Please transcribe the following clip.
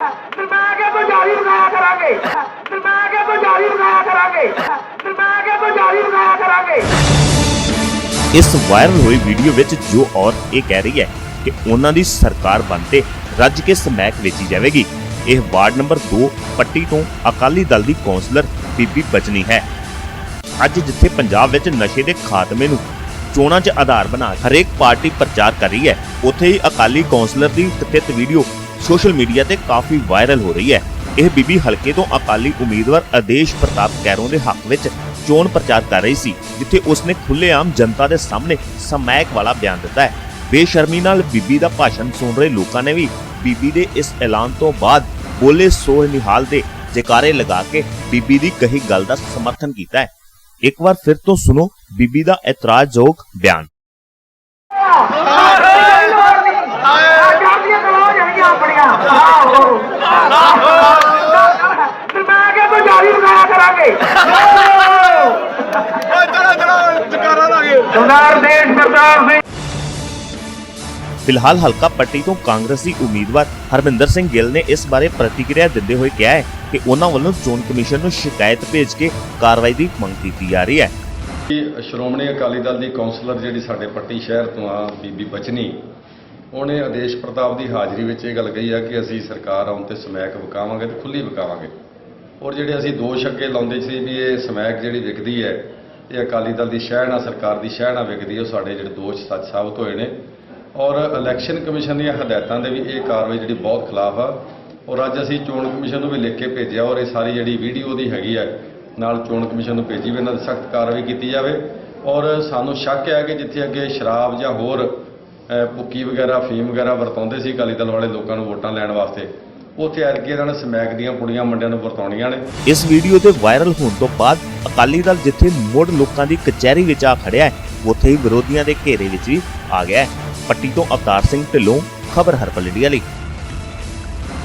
ਦਿਮਾਗੇ ਤੋਂ ਜਾਰੀ ਬਣਾਇਆ ਕਰਾਂਗੇ। ਦਿਮਾਗੇ ਤੋਂ ਜਾਰੀ ਬਣਾਇਆ ਕਰਾਂਗੇ। ਦਿਮਾਗੇ ਤੋਂ ਜਾਰੀ ਬਣਾਇਆ ਕਰਾਂਗੇ। ਇਸ ਵਾਇਰਲ ਹੋਈ ਵੀਡੀਓ ਵਿੱਚ ਜੋ ਔਰਤ ਇਹ ਕਹਿ ਰਹੀ ਹੈ ਕਿ ਉਹਨਾਂ ਦੀ ਸਰਕਾਰ ਬਣਤੇ ਰੱਜ ਕੇ ਸਮੈਕ ਵੇਚੀ ਜਾਵੇਗੀ। ਇਹ ਵਾਰਡ ਨੰਬਰ 2 ਪੱਟੀ ਤੋਂ ਅਕਾਲੀ ਦਲ ਦੀ ਕੌਂਸਲਰ ਬੀਬੀ ਬਚਨੀ ਹੈ। ਅੱਜ ਜਿੱਥੇ ਪੰਜਾਬ ਵਿੱਚ ਨਸ਼ੇ ਦੇ ਖਾਤਮੇ ਨੂੰ ਚੋਣਾਂ 'ਚ ਆਧਾਰ ਬਣਾ ਹਰੇਕ ਪਾਰਟੀ ਪ੍ਰਚਾਰ ਕਰ ਰਹੀ ਹੈ, ਉੱਥੇ ਹੀ ਅਕਾਲੀ ਕੌਂਸਲਰ ਦੀ ਕਥਿਤ ਵੀਡੀਓ ਸੋਸ਼ਲ ਮੀਡੀਆ ਤੇ ਕਾਫੀ ਵਾਇਰਲ ਹੋ ਰਹੀ ਹੈ। ਇਹ ਬੀਬੀ ਹਲਕੇ ਤੋਂ ਅਕਾਲੀ ਉਮੀਦਵਾਰ ਆਦੇਸ਼ ਪ੍ਰਤਾਪ ਕੈਰੋਂ ਦੇ ਹੱਕ ਵਿੱਚ ਚੋਣ ਪ੍ਰਚਾਰ ਕਰ ਰਹੀ ਸੀ, ਜਿੱਥੇ ਉਸਨੇ ਖੁੱਲੇਆਮ ਜਨਤਾ ਦੇ ਸਾਹਮਣੇ ਸਮੈਕ ਵਾਲਾ ਬਿਆਨ ਦਿੱਤਾ ਹੈ। ਬੇਸ਼ਰਮੀ ਨਾਲ ਬੀਬੀ ਦਾ ਭਾਸ਼ਣ ਸੁਣ ਰਹੇ ਲੋਕਾਂ ਨੇ ਵੀ ਬੀਬੀ ਦੇ ਇਸ ਐਲਾਨ ਤੋਂ ਬਾਅਦ ਬੋਲੇ ਸੋ ਨਿਹਾਲ ਦੇ ਜੈਕਾਰੇ ਲਗਾ ਕੇ ਬੀਬੀ ਦੀ ਕਹੀ ਗੱਲ ਦਾ ਸਮਰਥਨ ਕੀਤਾ ਹੈ। ਇੱਕ ਵਾਰ ਫਿਰ ਤੋਂ ਸੁਣੋ ਬੀਬੀ ਦਾ ਇਤਰਾਜ਼ਯੋਗ ਬਿਆਨ। ਬਣਾਇਆ ਕਰਾਂਗੇ। ਸਰਦਾਰ ਦੇਸ਼ ਪ੍ਰਤਾਪ ਸਿੰਘ ਫਿਲਹਾਲ ਹਲਕਾ ਪੱਟੀ ਤੋਂ ਕਾਂਗਰਸੀ ਉਮੀਦਵਾਰ ਹਰਮਿੰਦਰ ਸਿੰਘ ਗਿੱਲ ਨੇ ਇਸ ਬਾਰੇ ਪ੍ਰਤੀਕਿਰਿਆ ਦਿੰਦੇ ਹੋਏ ਕਿਹਾ ਹੈ ਕਿ ਉਹਨਾਂ ਵੱਲੋਂ ਚੋਣ ਕਮਿਸ਼ਨ ਨੂੰ ਸ਼ਿਕਾਇਤ ਭੇਜ ਕੇ ਕਾਰਵਾਈ ਦੀ ਮੰਗ ਕੀਤੀ ਜਾ ਰਹੀ ਹੈ। ਕਿ ਸ਼੍ਰੋਮਣੀ ਅਕਾਲੀ ਦਲ ਦੀ ਕਾਉਂਸਲਰ ਜਿਹੜੀ ਸਾਡੇ ਪੱਟੀ ਸ਼ਹਿਰ ਤੋਂ ਆ ਬੀਬੀ ਬਚਨੀ ਉਹਨੇ ਆਦੇਸ਼ ਪ੍ਰਤਾਪ ਦੀ ਹਾਜ਼ਰੀ ਵਿੱਚ ਇਹ ਗੱਲ ਕਹੀ ਆ ਕਿ ਅਸੀਂ ਸਰਕਾਰ ਆਉਣ ਤੇ ਸਮੈਕ ਵਿਕਾਵਾਂਗੇ ਤੇ ਖੁੱਲੀ ਵਿਕਾਵਾਂਗੇ। ਔਰ ਜਿਹੜੇ ਅਸੀਂ ਦੋਸ਼ ਅੱਗੇ ਲਾਉਂਦੇ ਸੀ ਵੀ ਇਹ ਸਮੈਕ ਜਿਹੜੀ ਵਿਕਦੀ ਹੈ ਇਹ ਅਕਾਲੀ ਦਲ ਦੀ ਸ਼ਹਿ ਨਾਲ ਸਰਕਾਰ ਦੀ ਸ਼ਹਿ ਨਾਲ ਵਿਕਦੀ ਹੈ ਉਹ ਸਾਡੇ ਜਿਹੜੇ ਦੋਸ਼ ਸੱਚ ਸਾਬਤ ਹੋਏ ਨੇ। ਔਰ ਇਲੈਕਸ਼ਨ ਕਮਿਸ਼ਨ ਦੀਆਂ ਹਦਾਇਤਾਂ ਦੇ ਵੀ ਇਹ ਕਾਰਵਾਈ ਜਿਹੜੀ ਬਹੁਤ ਖਿਲਾਫ ਆ। ਔਰ ਅੱਜ ਅਸੀਂ ਚੋਣ ਕਮਿਸ਼ਨ ਨੂੰ ਵੀ ਲਿਖ ਕੇ ਭੇਜਿਆ ਔਰ ਇਹ ਸਾਰੀ ਜਿਹੜੀ ਵੀਡੀਓ ਦੀ ਹੈਗੀ ਹੈ ਨਾਲ ਚੋਣ ਕਮਿਸ਼ਨ ਨੂੰ ਭੇਜੀ ਵੀ ਇਹਨਾਂ ਦੀ ਸਖਤ ਕਾਰਵਾਈ ਕੀਤੀ ਜਾਵੇ। ਔਰ ਸਾਨੂੰ ਸ਼ੱਕ ਹੈ ਕਿ ਜਿੱਥੇ ਅੱਗੇ ਸ਼ਰਾਬ ਜਾਂ ਹੋਰ ਅਹ, ਭੁੱਕੀ ਵਗੈਰਾ ਫੀਮ ਵਗੈਰਾ ਵਰਤਾਉਂਦੇ ਸੀ ਅਕਾਲੀ ਦਲ ਵਾਲੇ ਲੋਕਾਂ ਨੂੰ ਵੋਟਾਂ ਲੈਣ ਵਾਸਤੇ ਉੱਥੇ ਐਰਗੇ ਇਹਨਾਂ ਸਮੈਕ ਦੀਆਂ ਕੁੜੀਆਂ ਮੁੰਡਿਆਂ ਨੂੰ ਵਰਤਾਉਣੀਆਂ ਨੇ। ਇਸ ਵੀਡੀਓ ਦੇ ਵਾਇਰਲ ਹੋਣ ਤੋਂ ਬਾਅਦ ਅਕਾਲੀ ਦਲ ਜਿੱਥੇ ਮੁੜ ਲੋਕਾਂ ਦੀ ਕਚਹਿਰੀ ਵਿੱਚ ਆ ਖੜਿਆ ਹੈ, ਉੱਥੇ ਹੀ ਵਿਰੋਧੀਆਂ ਦੇ ਘੇਰੇ ਵਿੱਚ ਵੀ ਆ ਗਿਆ ਹੈ। ਪੱਟੀ ਤੋਂ ਅਵਤਾਰ ਸਿੰਘ ਢਿੱਲੋਂ, ਖਬਰ ਹਰਪਲ ਇੰਡੀਆ ਲਈ।